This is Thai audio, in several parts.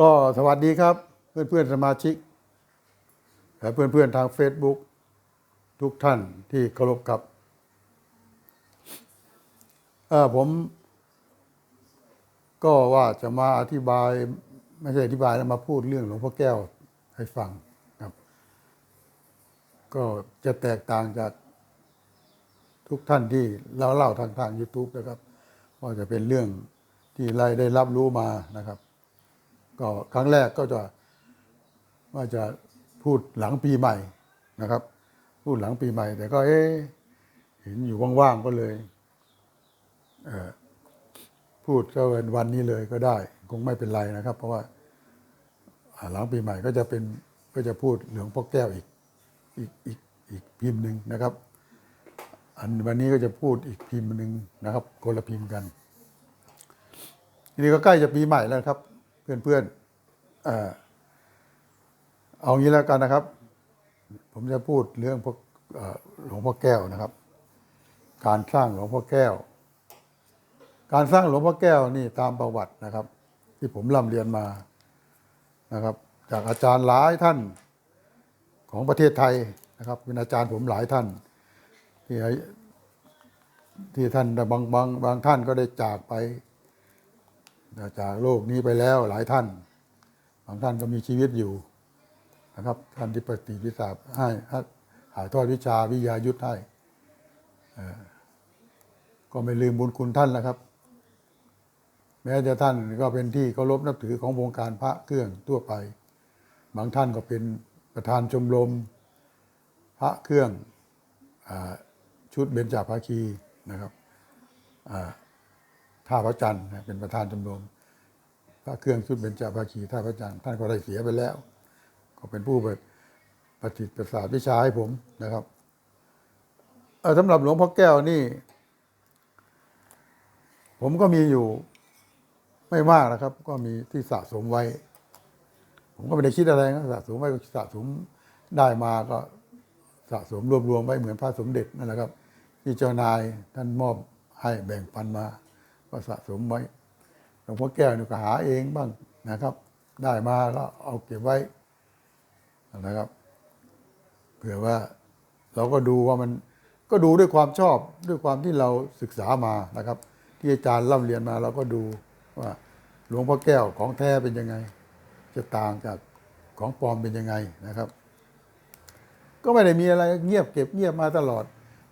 ก็สวัสดีครับ เพื่อนเพื่อนๆสมาชิกและเพื่อนเพื่อนๆทาง Facebook ทุกท่านที่เคารพครับเออผม ก็ว่าจะมาอธิบาย ไม่ใช่อธิบายแล้วมาพูดเรื่องหลวงพ่อแก้วให้ฟังครับ ก็จะแตกต่างจากทุกท่านที่เราเล่าทางทาง YouTube นะครับว่าจะเป็นเรื่องที่ไรได้รับรู้มานะครับ ก็ครั้งแรกก็จะว่าจะพูดหลังปีใหม่นะครับ พูดหลังปีใหม่ แต่ก็เอ๊ะเห็นอยู่ว่างๆก็เลยเพูดก็เป็นวันนี้เลยก็ได้ คงไม่เป็นไรนะครับ เพราะว่าอ่าหลังปีใหม่ก็จะเป็นก็จะพูดเหลืองพ่อแก้วอีกอีกอีกอีกพิมพ์หนึ่งนะครับ อันวันนี้ก็จะพูดอีกพิมพ์หนึ่งนะครับคนละพิมพ์กันทีนี้ก็ใกล้จะปีใหม่แล้วครับ เพื่อนๆเอ่อเอางี้แล้วกันนะครับ ผมจะพูดเรื่องพวกหลวงพ่อแก้วนะครับ การสร้างหลวงพ่อแก้ว การสร้างหลวงพ่อแก้วนี่ตามประวัตินะครับ ที่ผมร่ำเรียนมานะครับ จากอาจารย์หลายท่านของประเทศไทยนะครับเป็นอาจารย์ผมหลายท่านที่ที่ท่านบางบางบางท่านก็ได้จากไป จากโลกนี้ไปแล้วหลายท่านบางท่านก็มีชีวิตอยู่นะครับ ท่านที่ปฏิพิสาให้ถ่ายทอดวิชาวิยายุทธให้ก็ไม่ลืมบุญคุณท่านนะครับ แม้จะท่านก็เป็นที่เคารพนับถือของวงการพระเครื่องทั่วไป บางท่านก็เป็นประธานชมรมพระเครื่องอชุดเบญจภาคีนะครับ ท่าพระจันทร์เป็นประธานชมรมพระเครื่องชุดเบญจภาคีท่าพระจันทร์ท่านก็ได้เสียไปแล้ว ก็เป็นผู้ปฏิบัติประสาทวิชาให้ผมนะครับเออสำหรับหลวงพ่อแก้วนี่ ผมก็มีอยู่ไม่มากนะครับ ก็มีที่สะสมไว้ ผมก็ไม่ได้คิดอะไรนะสะสมไว้ก็สะสมได้มาก็สะสมรวบรวมไว้เหมือนพระสมเด็จนั่นแหละครับที่เจ้านายท่านมอบให้แบ่งปันมา ก็สะสมไว้หลวงพ่อแก้วนี่ก็หาเองบ้างนะครับ ได้มาก็เอาเก็บไว้นะครับ เผื่อว่าเราก็ดูว่ามันก็ดูด้วยความชอบด้วยความที่เราศึกษามานะครับ ที่อาจารย์ร่ำเรียนมาเราก็ดูว่าหลวงพ่อแก้วของแท้เป็นยังไง จะต่างจากของปลอมเป็นยังไงนะครับ ก็ไม่ได้มีอะไรเงียบเก็บเงียบมาตลอด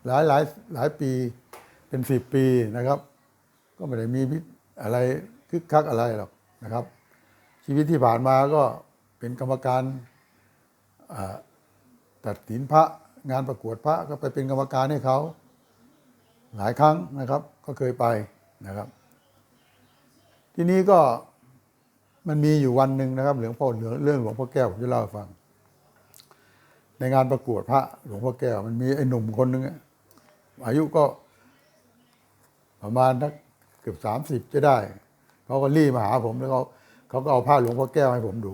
หลายหลายหลายปีเป็นสิบปีนะครับ ก็ไม่ได้มีอะไรคึกคักอะไรหรอกนะครับ ชีวิตที่ผ่านมาก็เป็นกรรมการตัดสินพระงานประกวดพระก็ไปเป็นกรรมการให้เขาหลายครั้งนะครับ ก็เคยไปนะครับ ทีนี้ก็มันมีอยู่วันหนึ่งนะครับหลวงพ่อเหลือเรื่องหลวงพ่อแก้วผมจะเล่าให้ฟัง ในงานประกวดพระหลวงพ่อแก้ว มันมีไอ้หนุ่มคนหนึ่งอะอายุก็ประมาณนัก เกือบสามสิบจะได้เขาก็รีมาหาผมแล้วเขาเขาก็เอาผ้าหลวงพ่อแก้วให้ผมดู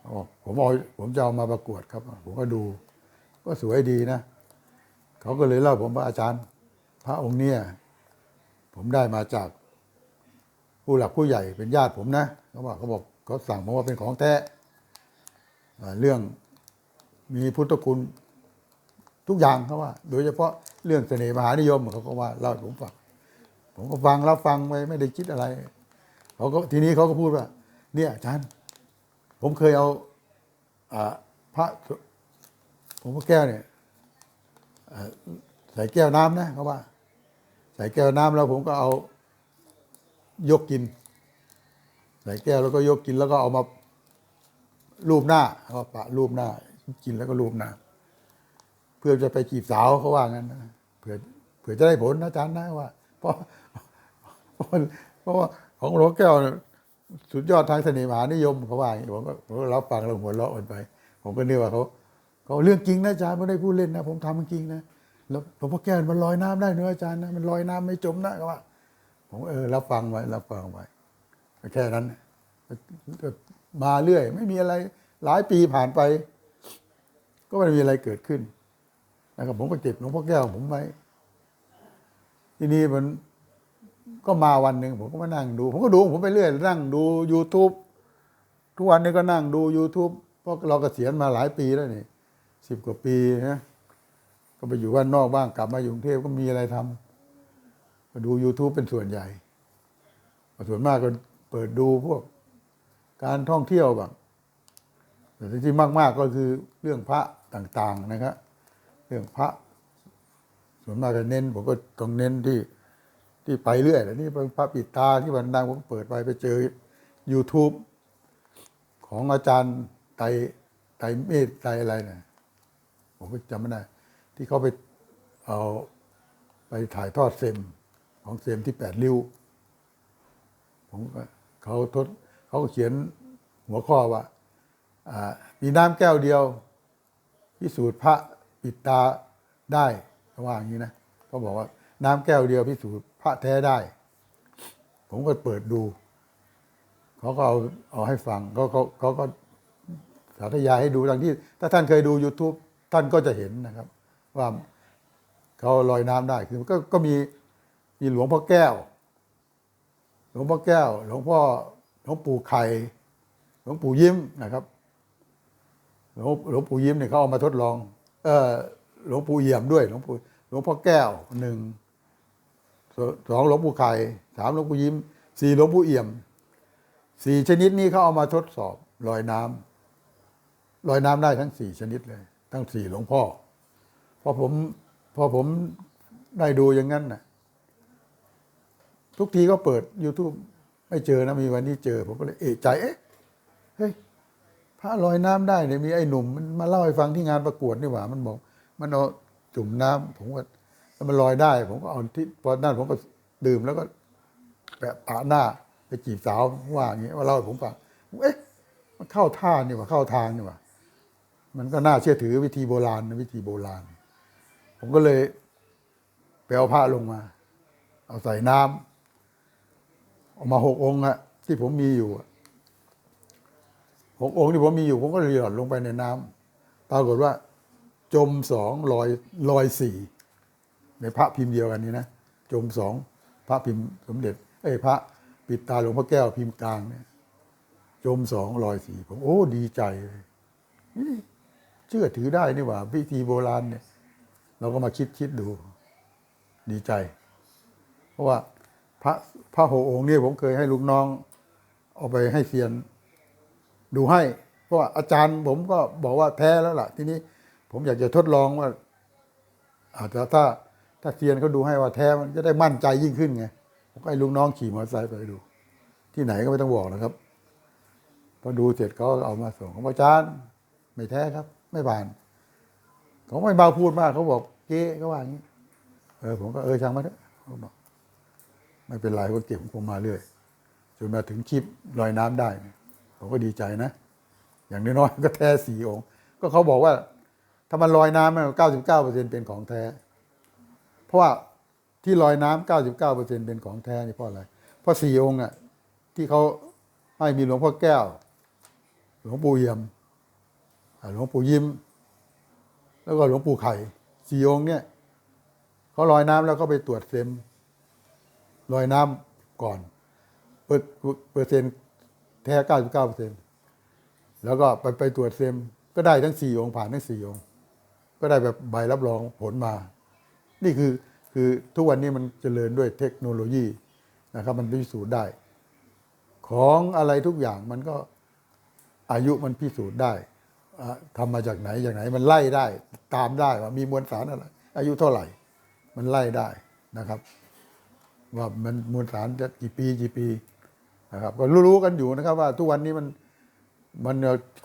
เขาบอกผมเอาผมจะเอามาประกวดครับ ผมก็ดู ก็สวยดีนะ เขาก็เลยเล่าผมว่าอาจารย์ พระองค์เนี่ย ผมได้มาจาก ผู้หลักผู้ใหญ่เป็นญาติผมนะเขาบอกเขาบอกเขาสั่งผมว่าเป็นของแท้เรื่องมีพุทธคุณทุกอย่างเขาว่า โดยเฉพาะ เรื่องเสน่ห์มหานิยมเขาก็ว่าเล่าให้ผมฟังผมก็ฟังรับฟังไปไม่ได้คิดอะไรเขาก็ทีนี้เขาก็พูดว่า เนี่ยอาจารย์ ผมเคยเอาอพระผมก็แก้วเนี่ยใส่แก้วน้ำนะเขาว่า ใส่แก้วน้ำแล้วผมก็เอายกกิน ใส่แก้วแล้วก็ยกกินแล้วก็เอามารูปหน้าเอามาปะรูปหน้า กินแล้วก็รูปหน้า เพื่อจะไปจีบสาวเขาว่างั้นนะ เผื่อเผื่อจะได้ผลนะอาจารย์นะว่า เพราะเพราะว่าของหลวงแก้วสุดยอดทางเสน่ห์มหานิยมเขาว่าอย่ผมก็รับฟังแล้วหัวเราะกันไป ผมก็นึกว่าเขาเขาเรื่องจริงนะอาจารย์ไม่ได้พูดเล่นนะ ผมทำจริงนะแล้วหลวงพ่อแก้วมันลอยน้ำได้เนอะอาจารย์นะมันลอยน้ำไม่จมนะเขาว่า ผมเออรับฟังไว้รับฟังไว้แค่นั้นก็มาเรื่อย ไม่มีอะไรหลายปีผ่านไป ก็ไม่มีอะไรเกิดขึ้น นะครับผมก็เก็บหลวงพ่อแก้วผมไว้ที่นี่มันก็มาวันหนึ่งผมก็มานั่งดู ผมก็ดูผมไปเรื่อย นั่งดู YouTube ทุกวันนี้ก็นั่งดู YouTube เพราะเรากเกษียณมาหลายปีแล้วนี่สิบกว่าปีนะก็ไปอยู่บ้านนอกบ้างกลับมาอยู่กรุงเทพก็มีอะไรทำก็ดู YouTube เป็นส่วนใหญ่ส่วนมากก็เปิดดูพวกการท่องเที่ยวบ้างแต่ที่มาก ๆก็คือเรื่องพระต่าง ๆ นะครับ เรื่องพระ ส่วนมากจะเน้น ผมก็ต้องเน้นที่ที่ไปเรื่อยแล้วนี่เป็นพระปิดตาที่วันดังผมเปิดไปไปเจอ YouTube ของอาจารย์ไตไตเมธไตอะไรนะผมก็จำไม่ได้ที่เขาไปเอาไปถ่ายทอดเซมของเซมที่แปดริ้วผมก็เขาทดเขาก็เขียนหัวข้อว่ามีน้ำแก้วเดียวพิสูจน์พระ ปิดตาได้ว่าอย่างนี้นะเขาบอกว่าน้ำแก้วเดียวพิสูจน์พระแท้ได้ ผมก็เปิดดู เขาก็เอาเอาให้ฟังเขาเขาเขาก็สาธยายให้ดูดังที่ ถ้าท่านเคยดู YouTube ท่านก็จะเห็นนะครับ ว่าเขาลอยน้ำได้คือก็ก็มีมีหลวงพ่อแก้ว หลวงพ่อแก้ว หลวงพ่อหลวงปู่ไข่หลวงปู่ยิ้มนะครับหลวงหลวงปู่ยิ้มเนี่ยเขาเอามาทดลอง หลวงปู่เอี่ยมด้วยหลวงปู่หลวงพ่อแก้วหนึ่งสองหลวงปู่ไข่สามหลวงปู่ยิ้มสี่หลวงปู่เอี่ยมสี่ชนิดนี้เขาเอามาทดสอบลอยน้ำลอยน้ำได้ทั้งสี่ชนิดเลย ทั้งสี่หลวงพ่อพอผมพอผมได้ดูอย่างนั้นน่ะ ทุกทีก็เปิด YouTube ไม่เจอนะมีวันนี้เจอ ผมก็เลยเอะใจเอ๊ะเฮ้ย พระลอยน้ำได้เนี่ยมีไอ้หนุ่มมันมาเล่าให้ฟังที่งานประกวดนี่หว่า มันบอก มันเอาจุ่มน้ำผมก็แล้วมันลอยได้ ผมก็เอาที่พอนั่นผมก็ดื่มแล้วก็แปะปะหน้าไปจีบสาวว่าอย่างนี้ว่าเล่าให้ผมฟังเอ๊ะมันเข้าท่านี่หว่าเข้าทางนี่หว่า มันก็น่าเชื่อถือวิธีโบราณนะวิธีโบราณ ผมก็เลยไปเอาผ้าลงมา เอาใส่น้ำออกมาหกองค์อะที่ผมมีอยู่อะ หกองค์ที่ผมมีอยู่ผมก็เลยหย่อนลงไปในน้ำปรากฏว่า จมสองลอยลอยสี่ในพระพิมพ์เดียวกันนี้นะ จมสองพระพิมพ์สมเด็จเอ้พระปิดตาหลวงพ่อแก้วพิมพ์กลางเนี่ย จมสองลอยสี่ผมโอ้ดีใจเลยเชื่อถือได้นี่หว่าพิธีโบราณเนี่ย เราก็มาคิดคิดดู ดีใจ เพราะว่าพระพระหองค์นี่ผมเคยให้ลูกน้อง เอาไปให้เซียน ดูให้ เพราะว่าอาจารย์ผมก็บอกว่าแท้แล้วล่ะ ทีนี้ผมอยากจะทดลองว่า อาจจะถ้าถ้าเซียนเขาดูให้ว่าแท้มันจะได้มั่นใจยิ่งขึ้นไงผมก็ให้ลูกน้องขี่มอเตอร์ไซค์ไปดู ที่ไหนก็ไม่ต้องบอกนะครับพอดูเสร็จเขาก็เอามาส่งเขาบอกอาจารย์ ไม่แท้ครับ ไม่ผ่านเขาไม่มาพูดมากเขาบอกเก๊เขาว่าอย่างนี้เออผมก็เออช่างมันเถอะเขาบอกไม่เป็นไรก็เก็บผมมาเรื่อยจนมาถึงคลิปลอยน้ำได้เนี่ย ผมก็ดีใจนะ อย่างน้อยๆก็แท้สี่องค์ ก็เขาบอกว่า ถ้ามันลอยน้ำมันเก้าสิบเก้าเปอร์เซ็นเป็นของแท้ เพราะว่าที่ลอยน้ำเก้าสิบเก้าเปอร์เซ็นเป็นของแท้นี่เพราะอะไร เพราะสี่องค์อะที่เขาให้มีหลวงพ่อแก้ว หลวงปู่เยี่ยมหลวงปู่ยิ้ม แล้วก็หลวงปู่ไข่สี่องค์เนี่ยเขาลอยน้ำแล้วก็ไปตรวจเซมลอยน้ำก่อนเปอร์เปอร์เซ็นต์ แท้เก้าสิบเก้าเปอร์เซ็นต์แล้วก็ไปไปตรวจเซมก็ได้ทั้งสี่องค์ผ่านทั้งสี่องค์ ก็ได้แบบใบรับรองผลมา นี่คือคือทุกวันนี้มันเจริญด้วยเทคโนโลยีนะครับ มันพิสูจน์ได้ ของอะไรทุกอย่างมันก็อายุมันพิสูจน์ได้อะทำมาจากไหนจากไหนมันไล่ได้ ตามได้ว่ามีมวลสารอะไร อายุเท่าไหร่ มันไล่ได้นะครับ ว่ามันมวลสารจะกี่ปีกี่ปี นะครับก็รู้ๆกันอยู่นะครับว่าทุกวันนี้มันมัน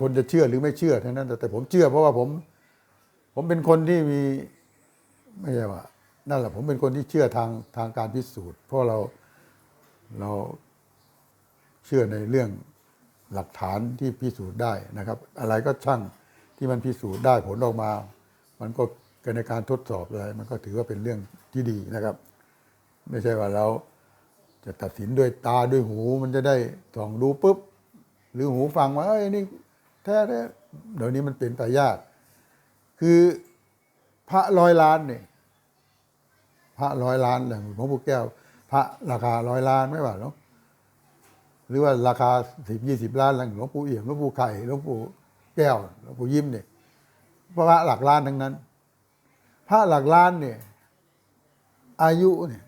คนจะเชื่อหรือไม่เชื่อเท่านั้นแต่แต่ผมเชื่อเพราะว่าผม ผมเป็นคนที่มีไม่ใช่ว่านั่นแหละผมเป็นคนที่เชื่อทางทางการพิสูจน์ เพราะเราเราเชื่อในเรื่องหลักฐานที่พิสูจน์ได้นะครับ อะไรก็ช่างที่มันพิสูจน์ได้ผลออกมา มันก็ในการทดสอบอะไรมันก็ถือว่าเป็นเรื่องที่ดีนะครับ ไม่ใช่ว่าเรา จะตัดสินด้วยตาด้วยหูมันจะได้ส่องดูปุ๊บ หรือหูฟังว่าเอ้ยนี่แท้แท้เดี๋ยวนี้มันเป็นไปยาก คือพระร้อยล้านเนี่ยพระร้อยล้านอย่างหลวงปู่แก้วพระระราคาร้อยล้านไม่ว่าหรอกหรือว่าราคาสิบยี่สิบล้านหลวงปู่เอี่ยมหลวงปู่ไข่หลวงปู่แก้วหลวงปู่ยิ้มเนี่ยพระหลักล้านทั้งนั้น พระหลักล้านเนี่ยอายุเนี่ย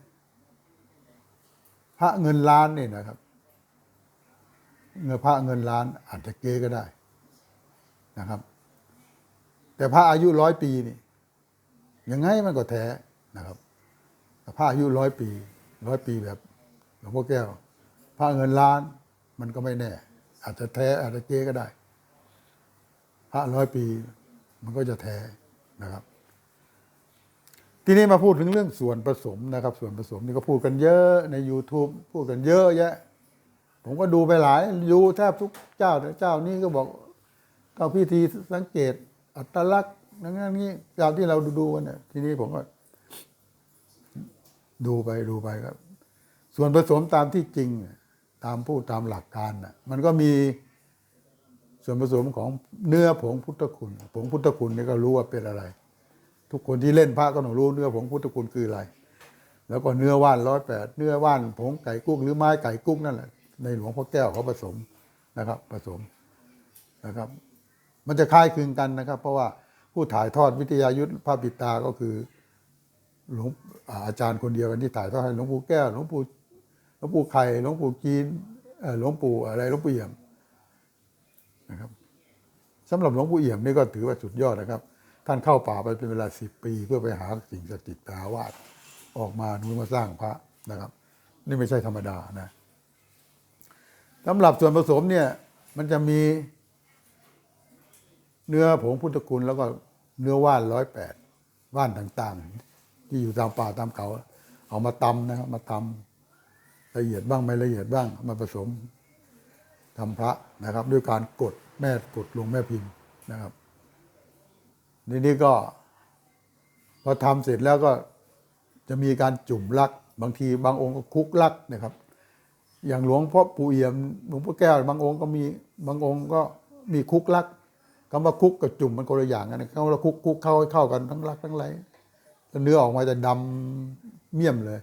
พระเงินล้านนี่นะครับ เงินพระเงินล้านอาจจะเก๊ก็ได้นะครับ แต่พระอายุร้อยปีนี่ยังไงมันก็แท้นะครับพระอายุร้อยปีร้อยปีแบบหลวงพ่อแก้ว พระเงินล้านมันก็ไม่แน่ อาจจะแท้อาจจะเก๊ก็ได้ พระร้อยปีมันก็จะแท้นะครับ ทีนี้มาพูดถึงเรื่องส่วนผสมนะครับ ส่วนผสมนี่ก็พูดกันเยอะใน YouTube พูดกันเยอะแยะ ผมก็ดูไปหลายดูแทบทุกเจ้าเจ้านี้ก็บอกเข้าพิธีสังเกต อัตลักษณ์นั่นนั่นนี่ตามที่เราดูๆกันเนี่ยทีนี้ผมก็ ดูไปดูไปครับ ส่วนผสมตามที่จริง ตามพูดตามหลักการน่ะ มันก็มีส่วนผสมของเนื้อผงพุทธคุณผงพุทธคุณนี่ก็รู้ว่าเป็นอะไร ทุกคนที่เล่นพระก็ต้องรู้เนื้อผงพุทธคุณคืออะไร แล้วก็เนื้อว่านร้อยแปดเนื้อว่านผงไก่กุ้งหรือไม้ไก่กุ้งนั่นแหละในหลวงพ่อแก้วเขาผสมนะครับผสมนะครับ มันจะคล้ายคลึงกันนะครับ เพราะว่าผู้ถ่ายทอดวิทยายุทธพระปิตาก็คือหลวงอาจารย์คนเดียวกันที่ถ่ายทอดให้หลวงปู่แก้วหลวงปู่หลวงปู่ไข่หลวงปู่จีนหลวงปู่อะไรหลวงปู่เอี่ยมนะครับสำหรับหลวงปู่เอี่ยมนี่ก็ถือว่าสุดยอดนะครับ ท่านเข้าป่าไปเป็นเวลาสิบปี เพื่อไปหาสิ่งศักดิ์สิทธิ์ตาวาดออกมานู้นมาสร้างพระนะครับ นี่ไม่ใช่ธรรมดานะสำหรับส่วนผสมเนี่ยมันจะมีเนื้อผงพุทธคุณแล้วก็เนื้อว่านร้อยแปดว่านต่างๆ ที่อยู่ตามป่าตามเขา เอามาตำนะครับมาตำละเอียดบ้างไม่ละเอียดบ้าง มาผสมทำพระนะครับ ด้วยการกดแม่กดลงแม่พิมพ์นะครับ ทีนี้ก็พอทำเสร็จแล้วก็จะมีการจุ่มลัก บางทีบางองค์ก็คุกลักนะครับ อย่างหลวงพ่อปู่เอี่ยมหลวงพ่อแก้วบางองค์ก็มีบางองค์ก็มีคุกลักคำว่าคุกกับจุ่มมันคนละอย่างกันนะคำว่าคุกคุกเข้าให้เข้ากันทั้งลักทั้งไรเนื้อออกมาจะดำเมี่ยมเลย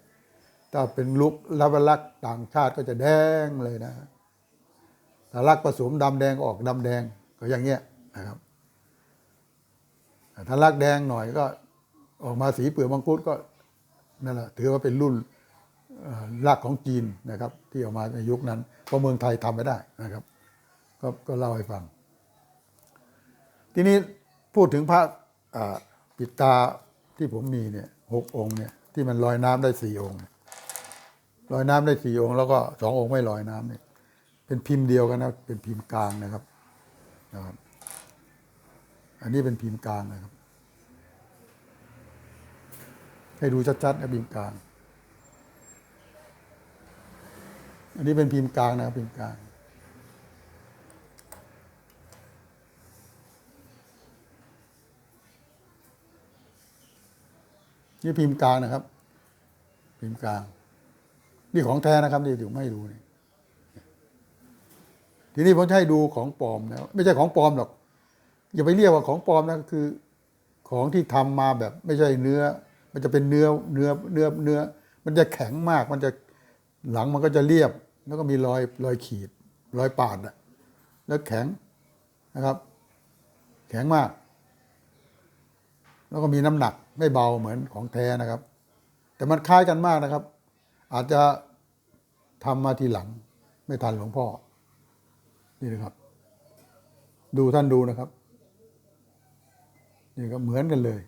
ถ้าเป็นลุกลับลักต่างชาติก็จะแดงเลยนะถ้าลักผสมดำแดงออกดำแดงก็อย่างเงี้ยนะครับ ถ้าลักแดงหน่อยก็ออกมาสีเปลือกมังคุดก็นั่นแหละถือว่าเป็นรุ่นเอ่อรากของจีนนะครับ ที่ออกมาในยุคนั้นเพราะเมืองไทยทำไม่ได้นะครับ ก็ก็เล่าให้ฟัง ทีนี้พูดถึงพระปิดตาที่ผมมีเนี่ยหกองค์เนี่ยที่มันลอยน้ำได้สี่องค์ลอยน้ำได้สี่องค์ แล้วก็สององค์ไม่ลอยน้ำเนี่ยเป็นพิมพ์เดียวกันนะเป็นพิมพ์กลางนะครับนะครับ อันนี้เป็นพิมพ์กลางนะครับ ให้ดูชัดๆนะพิมพ์กลาง อันนี้เป็นพิมพ์กลางนะครับพิมพ์กลางนี่พิมพ์กลางนะครับ พิมพ์กลาง นี่ของแท้นะครับนี่ถึงไม่ดูนี่ทีนี้ผมจะให้ดูของปลอมนะไม่ใช่ของปลอมหรอก อย่าไปเรียกว่าของปลอมนะคือของที่ทำมาแบบไม่ใช่เนื้อ มันจะเป็นเนื้อเนื้อเนื้อเนื้อ มันจะแข็งมาก มันจะหลังมันก็จะเรียบ แล้วก็มีรอยรอยขีด รอยปาดอะแล้วแข็งนะครับ แข็งมาก แล้วก็มีน้ำหนักไม่เบาเหมือนของแท้นะครับ แต่มันคล้ายกันมากนะครับ อาจจะทำมาทีหลัง ไม่ทันหลวงพ่อนี่นะครับ ดูท่านดูนะครับ นี่ก็เหมือนกันเลย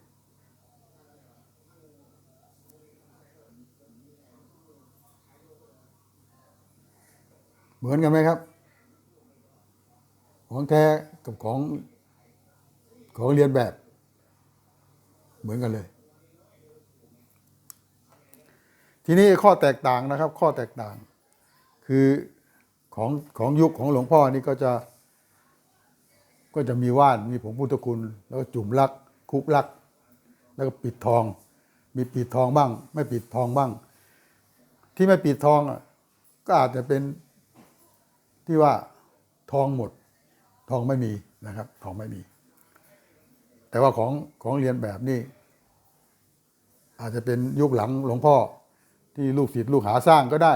เหมือนกันไหมครับ ของแท้กับของของเรียนแบบ เหมือนกันเลย ทีนี้ข้อแตกต่างนะครับ ข้อแตกต่าง คือของของยุคของหลวงพ่อนี่ก็จะ ก็จะมีว่านมีผงพุทธคุณ แล้วก็จุ่มลัก คุกลัก แล้วก็ปิดทอง มีปิดทองบ้าง ไม่ปิดทองบ้าง ที่ไม่ปิดทองอะก็อาจจะเป็นที่ว่าทองหมด ทองไม่มีนะครับ ทองไม่มี แต่ว่าของของเรียนแบบนี่อาจจะเป็นยุคหลังหลวงพ่อที่ลูกศิษย์ลูกหาสร้างก็ได้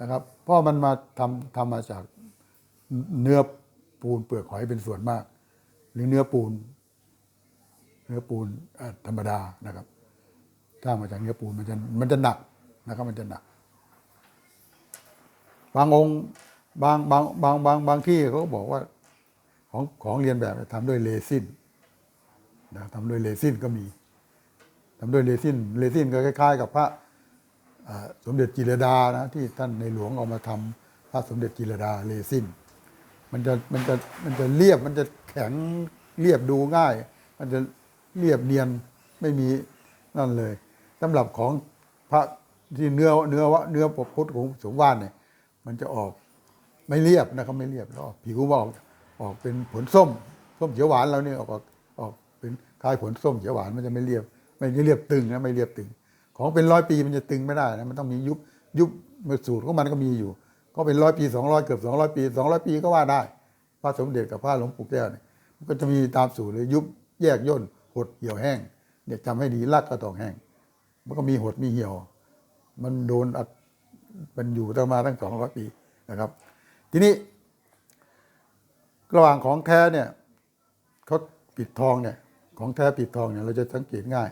นะครับ เพราะมันมาทำทำมาจากเนื้อ ปูนเปลือกหอยเป็นส่วนมาก หรือเนื้อปูน เนื้อปูนธรรมดานะครับ ถ้ามาจากเนื้อปูนมันจะมันจะหนักนะครับ มันจะหนัก บางองค์บางบางบางบางบางที่เขาบอกว่าของของเรียนแบบทำด้วยเรซินนะทำด้วยเรซินก็มีทำด้วยเรซินเรซินก็คล้าย ๆ กับพระสมเด็จจิรดานะที่ท่านในหลวงเอามาทำพระสมเด็จจิรดาเรซิน มันจะมันจะมันจะเรียบมันจะแข็งเรียบดูง่าย มันจะเรียบเนียนไม่มีนั่นเลยสำหรับของพระที่เนื้อเนื้อวะเนื้อปกพุทธของสมวานเนี่ย มันจะออกไม่เรียบนะครับไม่เรียบแล้วออกผิวว่าออกออกเป็นผลส้มส้มเขียวหวานเราเนี่ยออกออกเป็นคล้ายผลส้มเขียวหวานมันจะไม่เรียบ ไม่เรียบตึงนะไม่เรียบตึง ของเป็นร้อยปีมันจะตึงไม่ได้นะมันต้องมียุบยุบมาสูตรของมันก็มีอยู่ ก็เป็นร้อยปีสองร้อยเกือบสองร้อยปีสองร้อยปีก็ว่าได้ พระสมเด็จกับพระหลวงปู่แก้วเนี่ยมันก็จะมีตามสูตรเลยยุบแยกย่นหดเหี่ยวแห้งเนี่ยจำให้ดีลักก็ต้องแห้ง มันก็มีหดมีเหี่ยว มันโดนอัดมันอยู่ตั้งมาตั้งสองร้อยปีนะครับ ทีนี้ ระหว่างของแท้เนี่ยเขาปิดทองเนี่ยของแท้ปิดทองเนี่ยเราจะสังเกตง่าย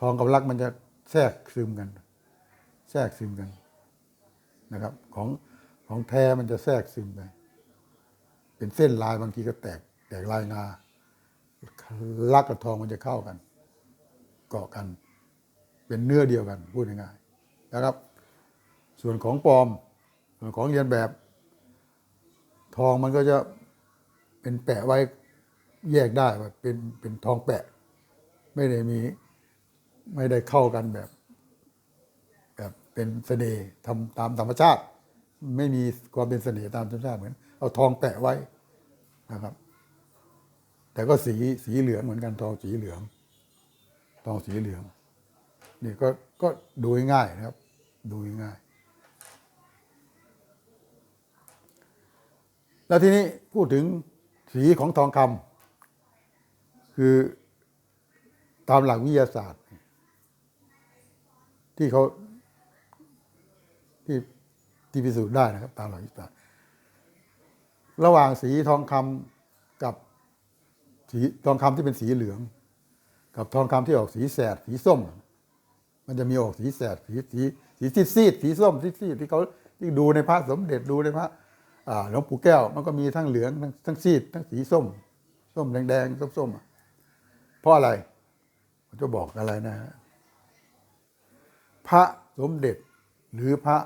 ทองกับลักมันจะแทรกซึมกัน แทรกซึมกันนะครับ ของ ของแท้มันจะแทรกซึมไปเป็นเส้นลายบางทีก็แตก แตกลายงาลักกับทองมันจะเข้ากัน เกาะกัน เป็นเนื้อเดียวกัน พูดง่ายๆนะครับ ส่วนของปลอม ส่วนของเรียนแบบ ทองมันก็จะเป็นแปะไว้แยกได้ว่าเป็นเป็นทองแปะ ไม่ได้มีไม่ได้เข้ากันแบบ แบบเป็นเสน่ห์ทำตามธรรมชาติ ไม่มีความเป็นเสน่ห์ตามธรรมชาติเหมือน เอาทองแปะไว้นะครับ แต่ก็สีสีเหลืองเหมือนกันทองสีเหลือง ทองสีเหลือง นี่ก็ก็ดูง่ายนะครับ ดูง่าย แล้วทีนี้พูดถึงสีของทองคำคือตามหลักวิทยาศาสตร์ ที่เขา ที่พิสูจน์ได้นะครับ ตามหลักวิทยาศาสตร์ระหว่างสีทองคำกับสีทองคำที่เป็นสีเหลือง กับทองคำที่ออกสีแสดสีส้ม มันจะมีออกสีแสดสีสีสีซีดซีดสีส้มซีดซีดที่เขาที่ดูในพระสมเด็จดูในพระหลวงปู่แก้วมันก็มีทั้งเหลืองทั้งทั้งซีดทั้งสีส้ม ส้มแดงๆส้มๆอะเพราะอะไรผมจะบอกอะไรนะฮะพระสมเด็จหรือพระ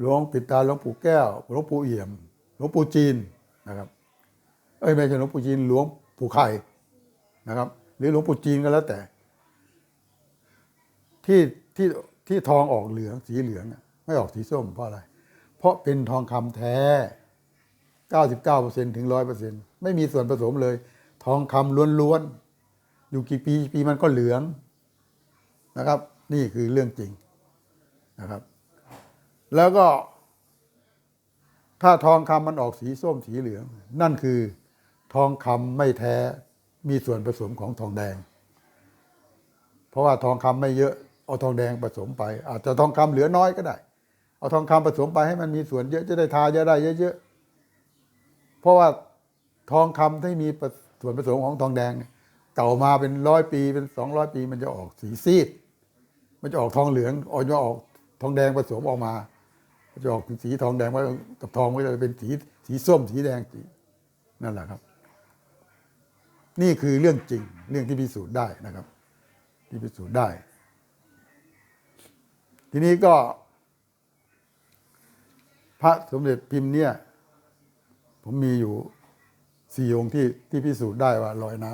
หลวงปิดตาหลวงปู่แก้วหลวงปู่เอี่ยม หลวงปู่จีนนะครับเอ้ยไม่ใช่หลวงปู่จีนหลวงปู่ไข่นะครับ หรือหลวงปู่จีนก็แล้วแต่ ที่ที่ที่ทองออกเหลืองสีเหลืองไม่ออกสีส้มเพราะอะไร เพราะเป็นทองคำแท้ 99%ถึง 100%ไม่มีส่วนผสมเลย ทองคำล้วนๆ อยู่กี่ปีปีมันก็เหลืองนะครับ นี่คือเรื่องจริงนะครับ แล้วก็ ถ้าทองคำมันออกสีส้มสีเหลือง นั่นคือทองคำไม่แท้มีส่วนผสมของทองแดง เพราะว่าทองคำไม่เยอะเอาทองแดงผสมไป อาจจะทองคำเหลือน้อยก็ได้ เอาทองคำผสมไปให้มันมีส่วนเยอะจะได้ทาเยอะได้เยอะๆเพราะว่าทองคำที่มีส่วนผสมของทองแดงเก่ามาเป็นร้อยปีเป็นสองร้อยปี มันจะออกสีซีด มันจะออกทองเหลืองออกจะออกทองแดงผสมออกมา จะออกสีทองแดงไว้กับทองก็จะเป็นสีสีส้มสีแดงสีนั่นแหละครับ นี่คือเรื่องจริงเรื่องที่พิสูจน์ได้นะครับ ที่พิสูจน์ได้ ทีนี้ก็ พระสมเด็จพิมพ์เนี่ย ผมมีอยู่สี่องค์ที่ที่พิสูจน์ได้ว่าลอยน้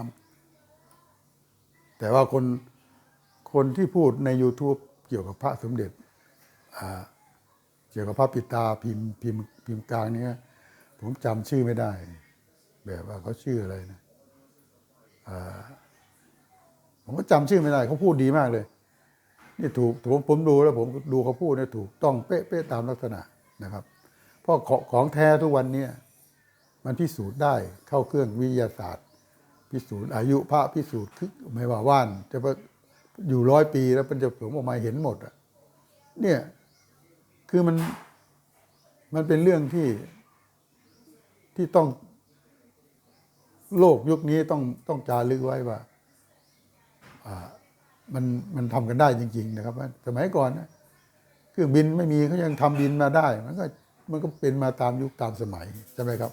ำแต่ว่าคนคนที่พูดใน YouTube เกี่ยวกับพระสมเด็จอ่า เกี่ยวกับพระปิดตาพิมพ์พิมพ์พิมพ์กลางเนี้ยผมจำชื่อไม่ได้ แบบว่าเขาชื่ออะไรนะผมก็จำชื่อไม่ได้เขาพูดดีมากเลยนี่ถูกผมผมดูแล้วผมดูเขาพูดเนี่ยถูกต้องเป๊ะเป๊ะตามลักษณะนะครับเพราะของของแท้ทุกวันเนี่ยมันพิสูจน์ได้เข้าเครื่องวิทยาศาสตร์ พิสูจน์อายุพระพิสูจน์คือไม่ว่าว่านจะว่าอยู่ร้อยปีแล้วมันจะผมออกมาเห็นหมดอะเนี่ย คือมันมันเป็นเรื่องที่ที่ต้อง โลกยุคนี้ต้องต้องจารึกไว้ว่าอ่ามันมันทำกันได้จริง ๆ นะครับว่าสมัยก่อนนะเครื่องบินไม่มีเขายังทำบินมาได้ มันก็มันก็เป็นมาตามยุคตามสมัยใช่ไหมครับ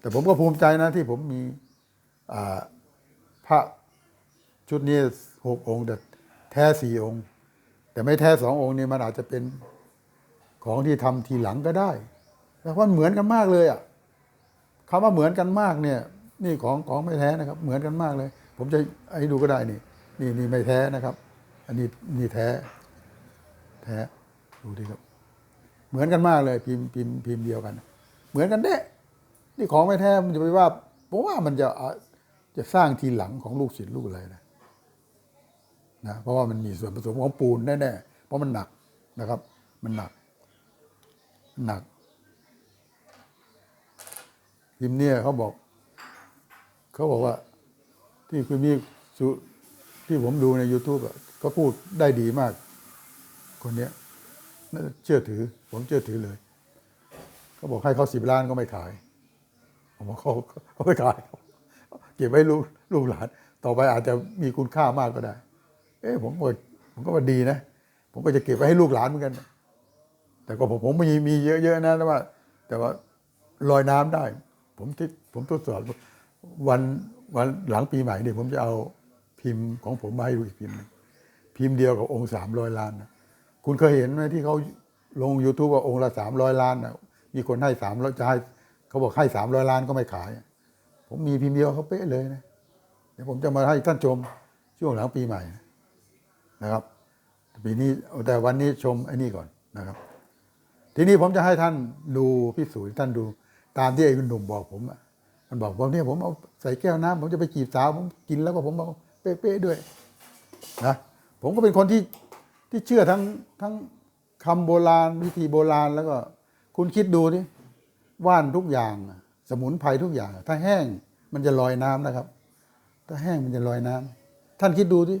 แต่ผมก็ภูมิใจนะที่ผมมีพระชุดนี้หกองค์แต่แท้สี่องค์ แต่ไม่แท้สององค์นี่มันอาจจะเป็นของที่ทำทีหลังก็ได้แต่ว่าเหมือนกันมากเลยอะคำว่าเหมือนกันมากเนี่ย นี่ของของไม่แท้นะครับ เหมือนกันมากเลย ผมจะให้ดูก็ได้นี่ นี่นี่ไม่แท้นะครับ อันนี้นี่แท้ แท้ดูดิครับ เหมือนกันมากเลย พิมพ์พิมพ์พิมพ์เดียวกัน เหมือนกันเด้นี่ของไม่แท้มันจะไปว่าผมว่ามันจะอะจะสร้างทีหลังของลูกศิษย์ลูกอะไรนะ นะเพราะว่ามันมีส่วนผสมของปูนแน่ๆเพราะมันหนักนะครับ มันหนักหนักพิมเนี่ยเขาบอกเขาบอกว่า ที่คุณมีสุที่ผมดูใน YouTube อะเขาพูดได้ดีมาก คนเนี้ยน่าเชื่อถือ ผมเชื่อถือเลยเขาบอกให้เขาสิบล้านก็ไม่ขาย ผมบอกเขาเขาไม่ขาย เก็บไว้ลูกลูกหลาน ต่อไปอาจจะมีคุณค่ามากก็ได้ เอ๊ะผมก็ผมก็ว่าดีนะ ผมก็จะเก็บไว้ให้ลูกหลานเหมือนกัน แต่ก็ผมผมมีมีเยอะๆนะแต่ว่า แต่ว่าลอยน้ำได้ ผมที่ผมทดสอบวันวันหลังปีใหม่เนี่ยผมจะเอาพิมพ์ของผมมาให้ดูอีกพิมพ์หนึ่งพิมพ์เดียวกับองค์สามร้อยล้านนะคุณเคยเห็นไหมที่เขาลง YouTube ว่าองค์ละสามร้อยล้านนะมีคนให้สามร้อยจะให้เขาบอกให้สามร้อยล้านก็ไม่ขาย ผมมีพิมพ์เดียวเขาเป๊ะเลยนะเดี๋ยวผมจะมาให้ท่านชมช่วงหลังปีใหม่นะ นะครับปีนี้แต่วันนี้ชมไอ้นี่ก่อนนะครับ ทีนี้ผมจะให้ท่านดูพิสูจน์ท่านดูตามที่ไอ้คุณหนุ่มบอกผมอะมันบอกผมเนี่ยผมเอาใส่แก้วน้ำผมจะไปจีบสาวผมกินแล้วก็ผมเอาเป๊ะๆด้วยนะผมก็เป็นคนที่ที่เชื่อทั้งทั้งคำโบราณวิธีโบราณแล้วก็ คุณคิดดูดิว่านทุกอย่าง สมุนไพรทุกอย่าง ถ้าแห้งมันจะลอยน้ำนะครับ ถ้าแห้งมันจะลอยน้ำท่านคิดดูดิอ่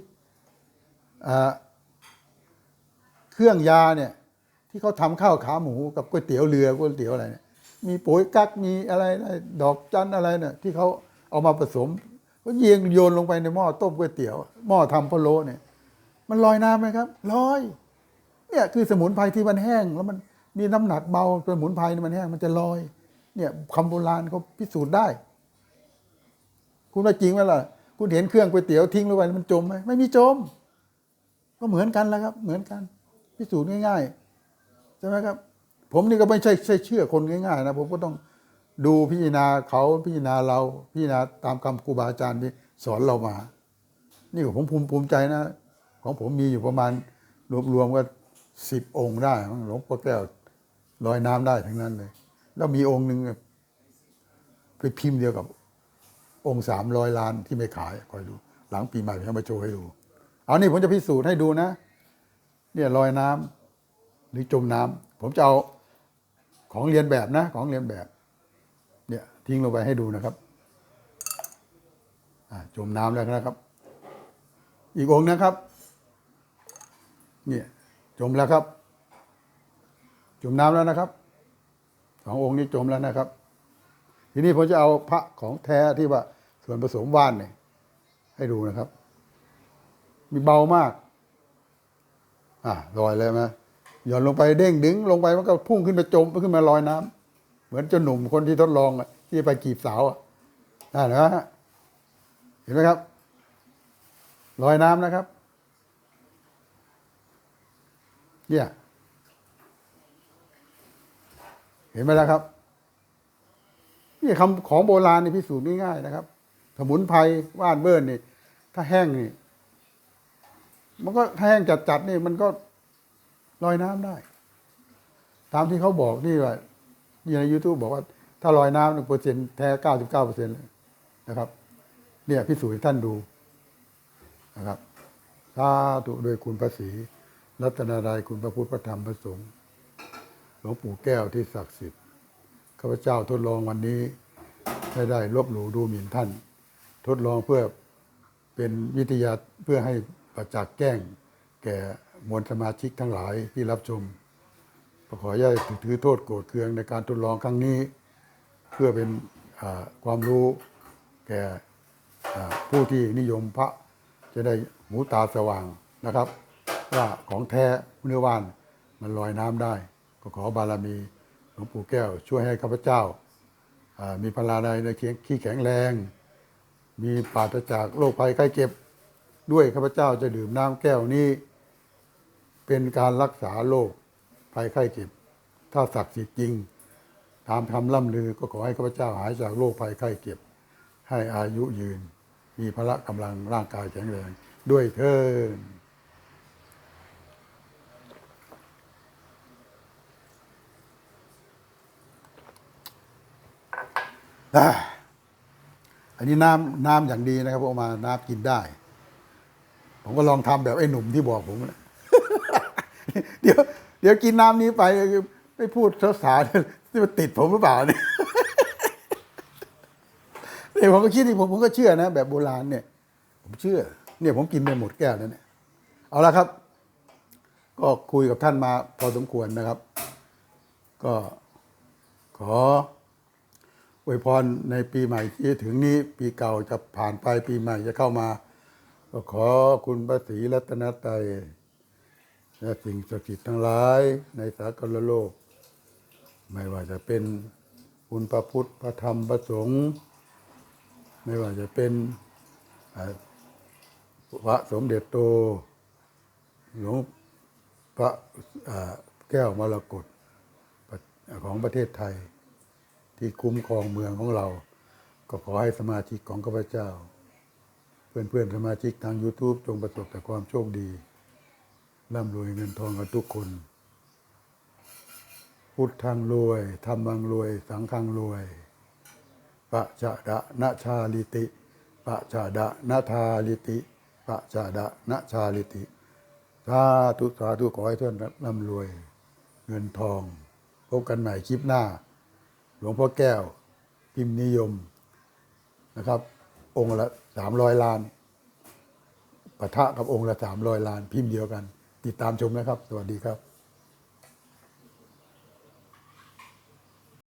เครื่องยาเนี่ยที่เขาทำข้าวขาหมูกับก๋วยเตี๋ยวเรือก๋วยเตี๋ยวอะไรเนี่ยมีปุ๋ยกักมีอะไรดอกจันอะไรเนี่ยที่เขาเอามาผสมก็เยียงโยนลงไปในหม้อต้มก๋วยเตี๋ยว หม้อทำพะโล้เนี่ย มันลอยน้ำไหมครับลอยเนี่ยคือสมุนไพรที่มันแห้ง แล้วมันมีน้ำหนักเบาสมุนไพรนี่มันแห้งมันจะลอย เนี่ยคำโบราณเขาพิสูจน์ได้ คุณว่าจริงไหมล่ะ คุณเห็นเครื่องก๋วยเตี๋ยวทิ้งลงไปมันจมไหมไม่มีจม ก็เหมือนกันแล้วครับ เหมือนกัน พิสูจน์ง่ายๆใช่ไหมครับ ผมนี่ก็ไม่ใช่ใช่เชื่อคนง่ายๆนะผมก็ต้องดูพิจารณาเขาพิจารณาเราพิจารณาตามคำครูบาอาจารย์ที่สอนเรามา นี่ผมภูมิภูมิใจนะ ของผมมีอยู่ประมาณรวมๆก็สิบองค์ได้หลวงพ่อแก้วลอยน้ำได้ทั้งนั้นเลย แล้วมีองค์หนึ่งไปพิมพ์เดียวกับองค์สามร้อยล้านที่ไม่ขายคอยดู หลังปีใหม่ผมจะมาโชว์ให้ดู เอานี่ผมจะพิสูจน์ให้ดูนะ เนี่ยลอยน้ำหรือจมน้ำผมจะเอาของเรียนแบบนะ ของเรียนแบบ เนี่ยทิ้งลงไปให้ดูนะครับอ่าจมน้ำแล้วนะครับ อีกองนะครับ เนี่ยจมแล้วครับ จมน้ำแล้วนะครับสององค์นี้จมแล้วนะครับ ทีนี้ผมจะเอาพระของแท้ที่ว่าส่วนผสมว่านเนี่ยให้ดูนะครับ มีเบามาก อ่าลอยเลยไหมหย่อนลงไปเด้งดึงลงไปมันก็พุ่งขึ้นไปจมขึ้นมาลอยน้ำเหมือนเจ้าหนุ่มคนที่ทดลองอะที่ไปกีบสาวอะได้นะฮะเห็นไหมครับลอยน้ำนะครับ เนี่ย เห็นไหมล่ะครับนี่คำของโบราณนี่พิสูจน์ง่ายๆนะครับ สมุนไพรว่านเบิ้ลนี่ ถ้าแห้งนี่ มันก็แห้งจัดๆนี่มันก็ลอยน้ำได้ ตามที่เขาบอกนี่ว่านี่ใน YouTube บอกว่าถ้าลอยน้ำเปอร์เซ็นต์แท้เก้าสิบเก้าเปอร์เซ็นต์นะครับ เนี่ยพิสูจน์ท่านดูนะครับสาธุโดยคุณพระศรีรัตนารายคุณพระพุทธพระธรรมพระสงฆ์หลวงปู่แก้วที่ศักดิ์สิทธิ์ข้าพเจ้าทดลองวันนี้ไม่ได้ลบหลู่ดูหมิ่นท่าน ทดลองเพื่อเป็นวิทยาเพื่อให้ ประจักษ์แก้ง แก่มวลสมาชิกทั้งหลายที่รับชมขออย่าถือโทษโกรธเคืองในการทดลองครั้งนี้ เพื่อเป็นความรู้แก่ผู้ที่นิยมพระจะได้หูตาสว่างนะครับ ว่าของแท้เนื้อว่านมันลอยน้ำได้ ก็ขอบารมีหลวงปู่แก้ว ช่วยให้ข้าพเจ้า มีพลาในในเคียงขี้แข็งแรง มีปราศจากโรคภัยไข้เจ็บ ด้วยข้าพเจ้าจะดื่มน้ำแก้วนี้ เป็นการรักษาโรคภัยไข้เจ็บ ถ้าศักดิ์สิทธิ์จริง ตามคำล่ำลือก็ขอให้ข้าพเจ้าหายจากโรคภัยไข้เจ็บ ให้อายุยืน มีพละกำลังร่างกายแข็งแรงด้วยเทินอ่าอันนี้น้ำน้ำอย่างดีนะครับเอามาน้ำกินได้ ผมก็ลองทำแบบไอ้หนุ่มที่บอกผมนะเดี๋ยว เดี๋ยวกินน้ำนี้ไปไม่พูดภาษาที่มันติดผมหรือเปล่าเนี่ยเนี่ยผมก็คิดนี่ผมผมก็เชื่อนะ แบบโบราณเนี่ย ผมเชื่อ เนี่ยผมกินไปหมดแก้วแล้วเนี่ย เอาละครับ ก็คุยกับท่านมาพอสมควรนะครับ ก็ขออวยพรในปีใหม่ที่ถึงนี้ ปีเก่าจะผ่านไปปีใหม่จะเข้ามา ก็ขอคุณพระศรีรัตนตรัยและสิ่งศักดิ์สิทธิ์ทั้งหลายในสากลโลก ไม่ว่าจะเป็นคุณพระพุทธพระธรรมพระสงฆ์ไม่ว่าจะเป็นพระสมเด็จโตหลวงพระแก้วมรกตของประเทศไทย ที่คุ้มครองเมืองของเรา ก็ขอให้สมาชิกของข้าพเจ้า เพื่อนเพื่อนๆสมาชิกทาง YouTube จงประสบแต่ความโชคดี ร่ำรวยเงินทองกันทุกคน พุทธังรวยธรรมังรวย สังฆังรวยปะจาดะนะชาลิติปะจาดะนะทาลิติปะจาดะนะชาลิติสาธุสาธุขอให้ท่านร่ำรวย เงินทอง พบกันใหม่คลิปหน้า หลวงพ่อแก้ว พิมพ์นิยมนะครับ องค์ละสามร้อยล้านปะทะกับองค์ละสามร้อยล้าน พิมพ์เดียวกัน ติดตามชมนะครับ สวัสดีครับ